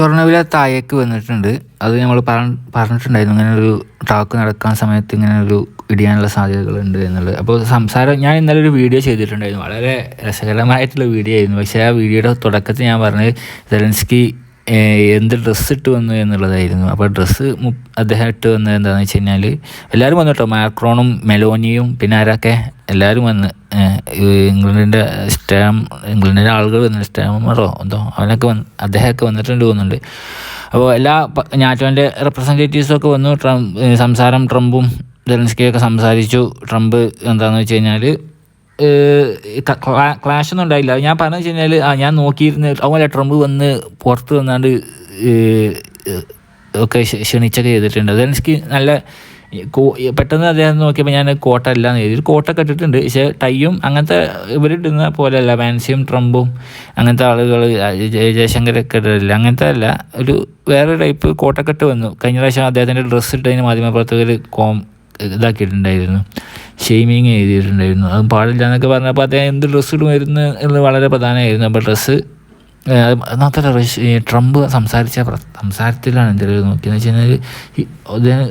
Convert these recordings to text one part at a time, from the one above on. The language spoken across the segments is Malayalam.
സ്വർണവില താഴേക്ക് വന്നിട്ടുണ്ട്. അത് നമ്മൾ പറഞ്ഞിട്ടുണ്ടായിരുന്നു. ഇങ്ങനെ ഒരു ടാക്ക് നടക്കാൻ സമയത്ത് ഇങ്ങനെ ഒരു ഇടിയാനുള്ള സാധ്യതകളുണ്ട് എന്നുള്ളത്. അപ്പോൾ സംസാരം ഞാൻ ഇന്നലെ ഒരു വീഡിയോ ചെയ്തിട്ടുണ്ടായിരുന്നു. വളരെ രസകരമായിട്ടുള്ള വീഡിയോ ആയിരുന്നു. പക്ഷേ ആ വീഡിയോയുടെ തുടക്കത്തിൽ ഞാൻ പറഞ്ഞത് സെലൻസ്കി എന്ത് ഡ്രസ്സ് ഇട്ട് വന്നു എന്നുള്ളതായിരുന്നു. അപ്പോൾ ഡ്രസ്സ് അദ്ദേഹം ഇട്ട് വന്നത് എന്താണെന്ന് വെച്ച് കഴിഞ്ഞാൽ എല്ലാവരും വന്നു കേട്ടോ. മാക്രോണും മെലോനിയും പിന്നെ ആരൊക്കെ എല്ലാവരും വന്ന്. ഇംഗ്ലണ്ടിന്റെ സ്റ്റാം ഇംഗ്ലണ്ടിന്റെ ആളുകൾ വന്നു സ്റ്റാമറോ എന്തോ അവനൊക്കെ വന്ന് അദ്ദേഹമൊക്കെ വന്നിട്ടുണ്ട് തോന്നുന്നുണ്ട്. അപ്പോൾ എല്ലാ നാറ്റോന്റെ റെപ്രസെന്റേറ്റീവ്സൊക്കെ വന്നു ട്രംപ് സംസാരം ട്രംപും ജെലൻസ്കിയൊക്കെ സംസാരിച്ചു. ട്രംപ് എന്താണെന്ന് വെച്ച് കഴിഞ്ഞാൽ ക്ലാഷ് ഒന്നും ഉണ്ടായില്ല. ഞാൻ പറഞ്ഞു വെച്ച് കഴിഞ്ഞാൽ ആ ഞാൻ നോക്കിയിരുന്ന് അതുപോലെ ട്രംപ് വന്ന് പുറത്ത് വന്നാണ്ട് ഒക്കെ ക്ഷണിച്ചൊക്കെ ചെയ്തിട്ടുണ്ട്. അതെനിക്ക് നല്ല പെട്ടെന്ന് അദ്ദേഹം നോക്കിയപ്പോൾ ഞാൻ കോട്ട അല്ല എന്ന് എഴുതി കോട്ടൊക്കെ കെട്ടിട്ടുണ്ട് പക്ഷേ ടൈയും അങ്ങനത്തെ ഇവരിടുന്ന പോലെയല്ല. മാൻസിയും ട്രംപും അങ്ങനത്തെ ആളുകൾ ജയശങ്കരൊക്കെ ഇട്ടില്ല അങ്ങനത്തെ അല്ല. ഒരു വേറെ ടൈപ്പ് കോട്ടൊക്കെ ഇട്ട് വന്നു. കഴിഞ്ഞ പ്രാവശ്യം അദ്ദേഹത്തിന്റെ ഡ്രസ്സ് ഇട്ടതിന് മാധ്യമപ്രവർത്തകർ കോം ഇതാക്കിയിട്ടുണ്ടായിരുന്നു. ഷെയ്മിങ് എഴുതിയിട്ടുണ്ടായിരുന്നു. അതും പാടില്ല എന്നൊക്കെ പറഞ്ഞപ്പോൾ അദ്ദേഹം എന്ത് ഡ്രസ്സ് ഇടുമായിരുന്നു എന്നുള്ളത് വളരെ പ്രധാനമായിരുന്നു. അപ്പോൾ ഡ്രസ്സ് മാത്രമല്ല റഷ്യ ട്രംപ് സംസാരിച്ച സംസാരത്തിലാണ് എന്തെങ്കിലും നോക്കിയെന്ന് വെച്ച് കഴിഞ്ഞാൽ അദ്ദേഹം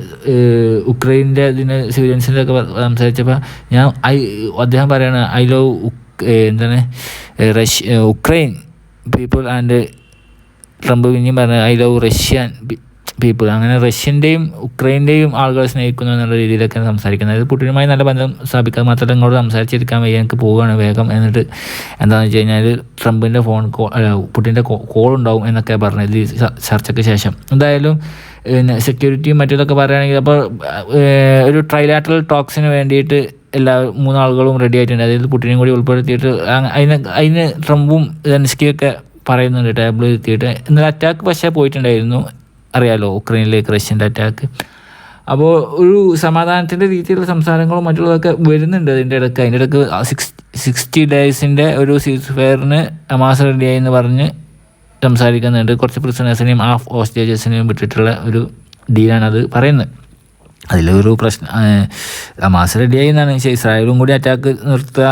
ഉക്രൈന്റെ ഇതിന് സിവിലിയൻസിന്റെ ഒക്കെ സംസാരിച്ചപ്പോൾ ഞാൻ ഐ അദ്ദേഹം പറയണ ഐ ലവ് എന്താണ് Russia Ukraine people and Trump. പിന്നെയും പറഞ്ഞ ഐ ലവ് റഷ്യൻ പീപ്പിൾ അങ്ങനെ റഷ്യന്റെയും ഉക്രൈന്റെയും ആളുകൾ സ്നേഹിക്കുന്നു എന്നുള്ള രീതിയിലൊക്കെ സംസാരിക്കുന്നത് അതായത് പുട്ടിനുമായി നല്ല ബന്ധം സ്ഥാപിക്കാൻ മാത്രമല്ല ഇങ്ങോട്ട് സംസാരിച്ചിരിക്കാൻ വയ്യ എനിക്ക് പോവുകയാണ് വേഗം എന്നിട്ട് എന്താണെന്ന് വെച്ച് കഴിഞ്ഞാൽ ട്രംപിന്റെ ഫോൺ കോൾ പുട്ടിന്റെ കോൾ ഉണ്ടാവും എന്നൊക്കെ പറഞ്ഞത് ഈ ചർച്ചയ്ക്ക് ശേഷം. എന്തായാലും പിന്നെ സെക്യൂരിറ്റിയും മറ്റേതൊക്കെ പറയുകയാണെങ്കിൽ അപ്പോൾ ഒരു ട്രൈലാറ്ററൽ ടോക്സിന് വേണ്ടിയിട്ട് എല്ലാ മൂന്നാളുകളും റെഡി ആയിട്ടുണ്ട്. അതായത് പുട്ടിനെയും കൂടി ഉൾപ്പെടുത്തിയിട്ട് അതിന് അതിന് ട്രംപും സെൻസ്കിയൊക്കെ പറയുന്നുണ്ട് ടേബിൾ എത്തിയിട്ട്. ഇന്നലെ അറ്റാക്ക് പക്ഷേ പോയിട്ടുണ്ടായിരുന്നു. അറിയാലോ ഉക്രൈനിലേക്ക് റഷ്യന്റെ അറ്റാക്ക് അപ്പോൾ ഒരു സമാധാനത്തിന്റെ രീതിയിലുള്ള സംസാരങ്ങളും മറ്റുള്ളതൊക്കെ വരുന്നുണ്ട് അതിന്റെ ഇടയ്ക്ക്. അതിന്റെ ഇടയ്ക്ക് സിക്സ് സിക്സ്റ്റി ഡേയ്സിന്റെ ഒരു സീസ് ഫെയറിന് അമാസ റെഡിയായി എന്ന് പറഞ്ഞ് സംസാരിക്കുന്നുണ്ട്. കുറച്ച് പ്രിസണേഴ്സിനെയും ഹാഫ് ഹോസ്റ്റേജസിനെയും വിട്ടിട്ടുള്ള ഒരു ഡീലാണത് പറയുന്നത്. അതിലൊരു പ്രശ്നം ഹമാസ് റെഡിയായി എന്നാണ് പക്ഷേ ഇസ്രായേലും കൂടി അറ്റാക്ക് നിർത്തുക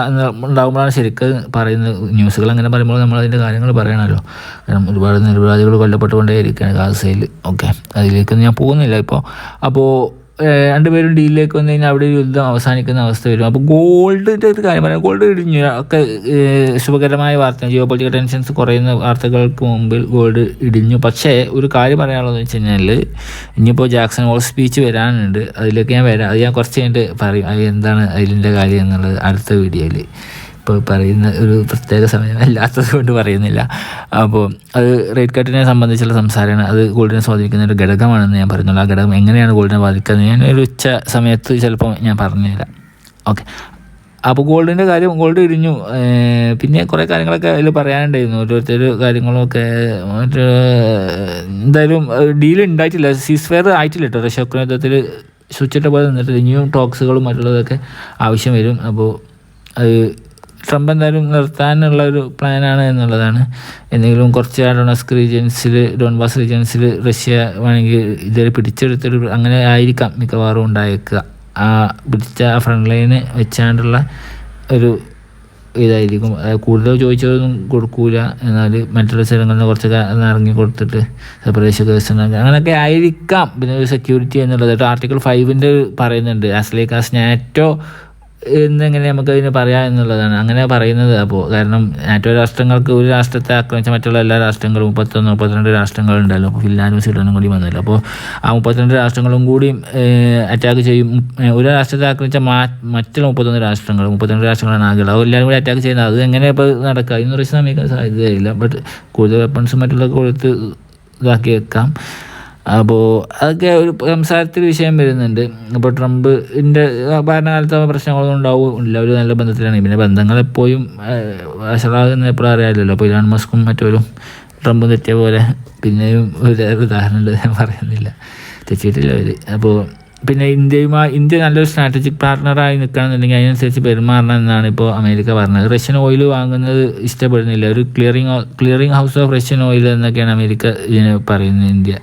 ഉണ്ടാകുമ്പോഴാണ് ശരിക്കും പറയുന്നത്. ന്യൂസുകൾ അങ്ങനെ പറയുമ്പോൾ നമ്മൾ അതിന്റെ കാര്യങ്ങൾ പറയണമല്ലോ. കാരണം ഒരുപാട് നിരപരാധികൾ കൊല്ലപ്പെട്ടുകൊണ്ടേ ഇരിക്കുകയാണ് ഗാസയിൽ. ഓക്കെ അതിലേക്കൊന്നും ഞാൻ പോകുന്നില്ല ഇപ്പോൾ. അപ്പോൾ രണ്ടുപേരും ഡീലിലേക്ക് വന്നു കഴിഞ്ഞാൽ അവിടെ ഒരു യുദ്ധം അവസാനിക്കുന്ന അവസ്ഥ വരും. അപ്പോൾ ഗോൾഡിന്റെ ഒരു കാര്യം പറയാം. ഗോൾഡ് ഇടിഞ്ഞു. ഒക്കെ ശുഭകരമായ വാർത്ത ജിയോ പൊളിറ്റിക്കൽ ടെൻഷൻസ് കുറയുന്ന വാർത്തകൾക്ക് മുമ്പിൽ ഗോൾഡ് ഇടിഞ്ഞു. പക്ഷേ ഒരു കാര്യം പറയാനുള്ളതെന്ന് വെച്ച് കഴിഞ്ഞാൽ ഇനിയിപ്പോൾ ജാക്സൺ ഹോൾ സ്പീച്ച് വരാനുണ്ട്. അതിലേക്ക് ഞാൻ വരാം അത് ഞാൻ കുറച്ച് കഴിഞ്ഞിട്ട് പറയും. അത് എന്താണ് അതിന്റെ കാര്യം എന്നുള്ളത് അടുത്ത വീഡിയോയിൽ ഇപ്പോൾ പറയുന്ന ഒരു പ്രത്യേക സമയം അല്ലാത്തത് കൊണ്ട് പറയുന്നില്ല. അപ്പോൾ അത് റേറ്റ് കട്ടിനെ സംബന്ധിച്ചുള്ള സംസാരമാണ്. അത് ഗോൾഡിനെ സ്വാധീനിക്കുന്ന ഒരു ഘടകമാണെന്ന് ഞാൻ പറയുന്നുള്ളൂ. ആ ഘടകം എങ്ങനെയാണ് ഗോൾഡിനെ ബാധിക്കുന്നത്? ഞാൻ ഒരു ഉച്ച സമയത്ത് ചിലപ്പോൾ ഞാൻ പറഞ്ഞുതരാം. ഓക്കെ. അപ്പോൾ ഗോൾഡിന്റെ കാര്യം ഗോൾഡ് ഇടിഞ്ഞു. പിന്നെ കുറേ കാര്യങ്ങളൊക്കെ അതിൽ പറയാനുണ്ടായിരുന്നു. ഓരോരുത്തർ കാര്യങ്ങളൊക്കെ മറ്റേ എന്തായാലും ഡീൽ ഉണ്ടായിട്ടില്ല. സീസ് ഫെയർ ആയിട്ടില്ല കേട്ടോ. റഷ്യ സ്വിച്ചിട്ട പോലെ നിന്നിട്ട് ഇനിയും ടോക്സുകളും മറ്റുള്ളതൊക്കെ ആവശ്യം വരും. അപ്പോൾ അത് ട്രംപ് എന്തായാലും നിർത്താനുള്ള ഒരു പ്ലാനാണ് എന്നുള്ളതാണ്. എന്തെങ്കിലും കുറച്ച് ഡൊണസ്ക് റീജിയൻസിൽ ഡോൺബാസ് റീജിയൻസിൽ റഷ്യ വേണമെങ്കിൽ ഇതുവരെ പിടിച്ചെടുത്തൊരു അങ്ങനെ ആയിരിക്കാം മിക്കവാറും ഉണ്ടായേക്കുക. ആ പിടിച്ച ആ ഫ്രണ്ട് ലൈന് വെച്ചാണ്ടുള്ള ഒരു ഇതായിരിക്കും. കൂടുതൽ ചോദിച്ചതൊന്നും കൊടുക്കൂല. എന്നാൽ മറ്റുള്ള സ്ഥലങ്ങളിൽ നിന്ന് കുറച്ച് ഇറങ്ങി കൊടുത്തിട്ട് സെപ്പറേഷൻ ദിവസം അങ്ങനെയൊക്കെ ആയിരിക്കാം. പിന്നെ ഒരു സെക്യൂരിറ്റി എന്നുള്ളത്. ആർട്ടിക്കിൾ ഫൈവിന്റെ പറയുന്നുണ്ട്. ആസ് ലൈക്ക് നാറ്റോ എന്നെങ്ങനെ നമുക്ക് അതിന് പറയാം എന്നുള്ളതാണ്. അങ്ങനെ പറയുന്നത് അപ്പോൾ കാരണം നാറ്റോ രാഷ്ട്രങ്ങൾക്ക് ഒരു രാഷ്ട്രത്തെ ആക്രമിച്ച മറ്റുള്ള എല്ലാ രാഷ്ട്രങ്ങളും മുപ്പത്തൊന്ന് മുപ്പത്തിരണ്ട് രാഷ്ട്രങ്ങളുണ്ടല്ലോ അപ്പോൾ ഫിൻലാൻഡും സ്വീഡനും കൂടി വന്നല്ലോ അപ്പോൾ ആ മുപ്പത്തിരണ്ട് രാഷ്ട്രങ്ങളും കൂടി അറ്റാക്ക് ചെയ്യും. ഒരു രാഷ്ട്രത്തെ ആക്രമിച്ച മറ്റുള്ള മുപ്പത്തൊന്ന് രാഷ്ട്രങ്ങൾ മുപ്പത്തിരണ്ട് രാഷ്ട്രങ്ങളാണ് ആകെ അപ്പോൾ എല്ലാവരും കൂടി അറ്റാക്ക് ചെയ്യുന്നത് അത് എങ്ങനെ ഇപ്പോൾ നടക്കുക? റഷ്യ സമീപിക്കാൻ സാധ്യതയില്ല. ബട്ട് കൂടുതൽ വെപ്പൺസും മറ്റുള്ള കൊടുത്ത് ഇതാക്കി വെക്കാം. അപ്പോൾ അതൊക്കെ ഒരു സംസാരത്തിൽ വിഷയം വരുന്നുണ്ട്. അപ്പോൾ ട്രംപിന്റെ ഭരണകാലത്ത് പ്രശ്നങ്ങളൊന്നും ഉണ്ടാവും ഒരു നല്ല ബന്ധത്തിലാണ് പിന്നെ ബന്ധങ്ങൾ എപ്പോഴും വഷളാകുന്ന എപ്പോഴും അറിയാമല്ലോ അപ്പോൾ ഇലാൻ മസ്കും മറ്റൊരു ട്രംപും തെറ്റിയ പോലെ പിന്നെയും ഒരു ഉദാഹരണമുണ്ട് ഞാൻ പറയുന്നില്ല. തെറ്റിയിട്ടില്ല അവർ അപ്പോൾ പിന്നെ ഇന്ത്യയുമായി ഇന്ത്യ നല്ലൊരു സ്ട്രാറ്റജിക് പാർട്ണറായി നിൽക്കുകയാണെന്നുണ്ടെങ്കിൽ അതിനനുസരിച്ച് പെരുമാറണം എന്നാണ് ഇപ്പോൾ അമേരിക്ക പറഞ്ഞത്. റഷ്യൻ ഓയിൽ വാങ്ങുന്നത് ഇഷ്ടപ്പെടുന്നില്ല. ഒരു clearing clearing house of Russian oil എന്നൊക്കെയാണ് അമേരിക്ക ഇതിന് പറയുന്നത് ഇന്ത്യ.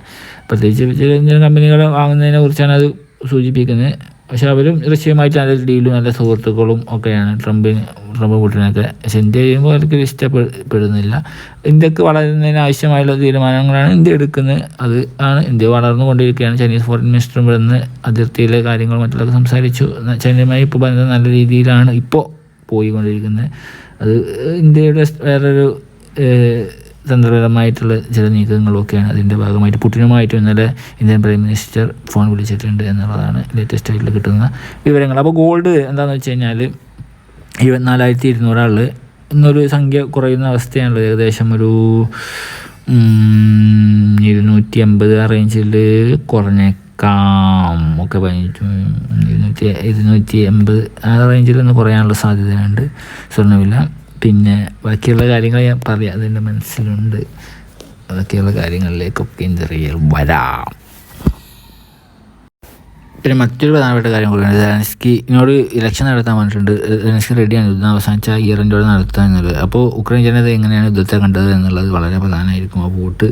പ്രത്യേകിച്ച് ചില ഇന്ത്യൻ കമ്പനികൾ വാങ്ങുന്നതിനെ കുറിച്ചാണ് അത് സൂചിപ്പിക്കുന്നത്. പക്ഷെ അവരും റഷ്യയുമായിട്ട് നല്ല ഡീലും നല്ല സുഹൃത്തുക്കളും ഒക്കെയാണ്. ട്രംപിന് ട്രംപ് പുട്ടിനൊക്കെ പക്ഷെ ഇന്ത്യ ചെയ്യുമ്പോൾ അവർക്ക് ഇഷ്ടപ്പെടുന്നില്ല ഇന്ത്യയ്ക്ക് വളരുന്നതിന് ആവശ്യമായുള്ള തീരുമാനങ്ങളാണ് ഇന്ത്യ എടുക്കുന്നത്. അത് ആണ് ഇന്ത്യ വളർന്നുകൊണ്ടിരിക്കുകയാണ്. ചൈനീസ് ഫോറിൻ മിനിസ്റ്ററും ഇവിടുന്ന് അതിർത്തിയിലെ കാര്യങ്ങൾ മറ്റുള്ളവർക്ക് സംസാരിച്ചു. ചൈനയുമായി ഇപ്പോൾ ബന്ധം നല്ല രീതിയിലാണ് ഇപ്പോൾ പോയിക്കൊണ്ടിരിക്കുന്നത്. അത് ഇന്ത്യയുടെ വേറൊരു തന്ത്രപരമായിട്ടുള്ള ചില നീക്കങ്ങളൊക്കെയാണ് അതിന്റെ ഭാഗമായിട്ട്. പുട്ടിനുമായിട്ട് ഇന്നലെ ഇന്ത്യൻ പ്രൈം മിനിസ്റ്റർ ഫോൺ വിളിച്ചിട്ടുണ്ട് എന്നുള്ളതാണ് ലേറ്റസ്റ്റ് ആയിട്ടുള്ള കിട്ടുന്ന വിവരങ്ങൾ. അപ്പോൾ ഗോൾഡ് എന്താണെന്ന് വെച്ച് കഴിഞ്ഞാൽ ഇരുപത്തിനാലായിരത്തി ഇരുന്നൂറാളിൽ ഇന്നൊരു സംഖ്യ കുറയുന്ന അവസ്ഥയാണുള്ളത് ഏകദേശം ഒരു ഇരുന്നൂറ്റി അമ്പത് ആ റേഞ്ചിൽ കുറഞ്ഞേക്കാം. ഒക്കെ പതിനഞ്ച് ഇരുന്നൂറ്റി ഇരുന്നൂറ്റി എൺപത് ആ റേഞ്ചിൽ ഒന്ന് കുറയാനുള്ള സാധ്യതയുണ്ട്. സ്വർണവില പിന്നെ ബാക്കിയുള്ള കാര്യങ്ങൾ ഞാൻ പറയാം. അതെന്റെ മനസ്സിലുണ്ട്. ബാക്കിയുള്ള കാര്യങ്ങളിലേക്കൊക്കെ ചെറിയ വരാം. പിന്നെ മറ്റൊരു പ്രധാനപ്പെട്ട കാര്യം കൂടിയാണ് സെലൻസ്കി എന്നോട് ഇലക്ഷൻ നടത്താൻ പറഞ്ഞിട്ടുണ്ട്. സെലൻസ്കി റെഡിയാണ് യുദ്ധം അവസാനിച്ച ഇയർ എൻഡോടെ നടത്താൻ എന്നുള്ളത് അപ്പോൾ ഉക്രൈൻ ജനത എങ്ങനെയാണ് യുദ്ധത്തെ കണ്ടത് എന്നുള്ളത് വളരെ പ്രധാനമായിരിക്കും. ആ വോട്ട്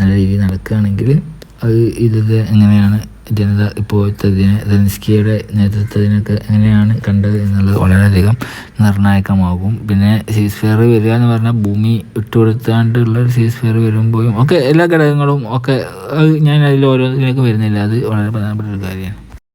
നല്ല രീതിയിൽ നടക്കുകയാണെങ്കിൽ അത് ഇത് എങ്ങനെയാണ് ജനത ഇപ്പോഴത്തതിന് സെലൻസ്കിയുടെ നേതൃത്വത്തിനൊക്കെ എങ്ങനെയാണ് കണ്ടത് എന്നുള്ളത് വളരെയധികം നിർണായകമാകും. പിന്നെ സീസ് ഫെയർ വരിക എന്ന് പറഞ്ഞാൽ ഭൂമി വിട്ടുകൊടുത്താണ്ടുള്ള ഒരു സീസ് ഫെയർ വരുമ്പോഴും ഒക്കെ എല്ലാ ഘടകങ്ങളും ഒക്കെ ഞാൻ അതിൽ ഓരോന്നിലേക്ക് വരുന്നില്ല. അത് വളരെ പ്രധാനപ്പെട്ട ഒരു കാര്യമാണ്.